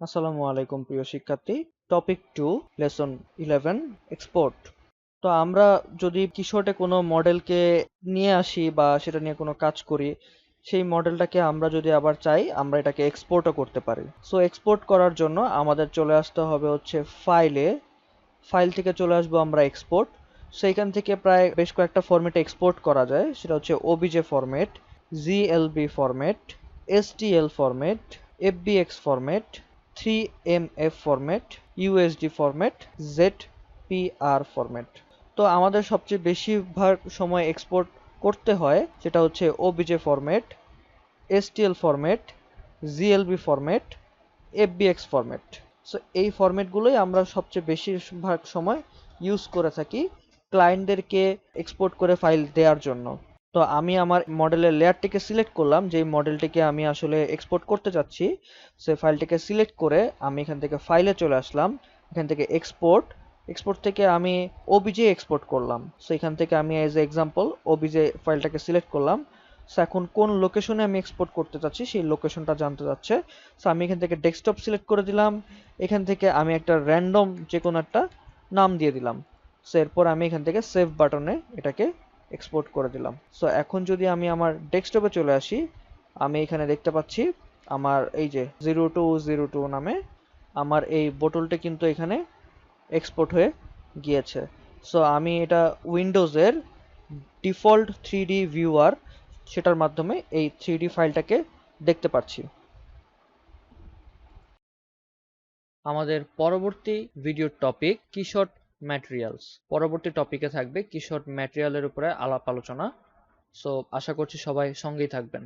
আসসালামু আলাইকুম প্রিয় শিক্ষার্থী। Topic two lesson eleven export তো আমরা যদি কিশোরে কোনো মডেলকে নিয়ে আসি বা সেটা নিয়ে কোনো কাজ করি, সেই মডেলটাকে আমরা যদি আবার চাই, আমরা এটাকে এক্সপোর্টও করতে পারি। সো এক্সপোর্ট করার জন্য আমাদের চলে আসতে হবে হচ্ছে ফাইলে ফাইল থেকে চলে আসব আমরা এক্সপোর্ট সেইখান থেকে প্রায় বেশ কয়েকটা ফরম্যাটে এক্সপোর্ট করা যায়। সেটা হচ্ছে OBJ format GLB format STL format FBX format three M F format USD format PR format তো আমাদের সবচেয়ে বেশিরভাগ সময় এক্সপোর্ট করতে হয় সেটা হচ্ছে OBJ format STL format GLB format FBX format so এই ফরম্যাটগুলোই আমরা সবচেয়ে বেশিরভাগ সময় ইউজ করে থাকি ক্লায়েন্টদেরকে এক্সপোর্ট করে ফাইল দেওয়ার জন্য। তো আমি আমার মডেলের লেয়ারটিকে সিলেক্ট করলাম যে মডেলটিকে আমি আসলে এক্সপোর্ট করতে চাচ্ছি সে ফাইলটিকে সিলেক্ট করে আমি এখান থেকে ফাইলে চলে আসলাম, এখান থেকে এক্সপোর্ট এক্সপোর্ট থেকে আমি ওবিজে এক্সপোর্ট করলাম। সো এখান থেকে আমি এজ এ এক্সাম্পল ওবিজে ফাইলটাকে সিলেক্ট করলাম। সো এখন কোন লোকেশনে আমি এক্সপোর্ট করতে চাচ্ছি সেই লোকেশনটা জানতে চাচ্ছে সো আমি এখান থেকে ডেস্কটপ সিলেক্ট করে দিলাম, এখান থেকে আমি একটা র্যান্ডম যে কোনো একটা নাম দিয়ে দিলাম। সো এরপর আমি এখান থেকে সেভ বাটনে এটাকে এক্সপোর্ট করে দিলাম। সো এখন যদি আমি আমার ডেস্কটপে চলে আসি, আমি এখানে দেখতে পাচ্ছি আমার এই যে জিরো টু জিরো টু নামে আমার এই বোতলটা কিন্তু এখানে এক্সপোর্ট হয়ে গিয়েছে। সো আমি এটা উইন্ডোজের ডিফল্ট থ্রি ডি ভিউয়ার সেটার মাধ্যমে এই থ্রি ডি ফাইলটাকে দেখতে পাচ্ছি। আমাদের পরবর্তী ভিডিওর টপিক কিশোর ম্যাটেরিয়ালস পরবর্তী টপিকে থাকবে কিশোর ম্যাটেরিয়ালের উপরে আলাপ আলোচনা। সো আশা করছি সবাই সঙ্গেই থাকবেন।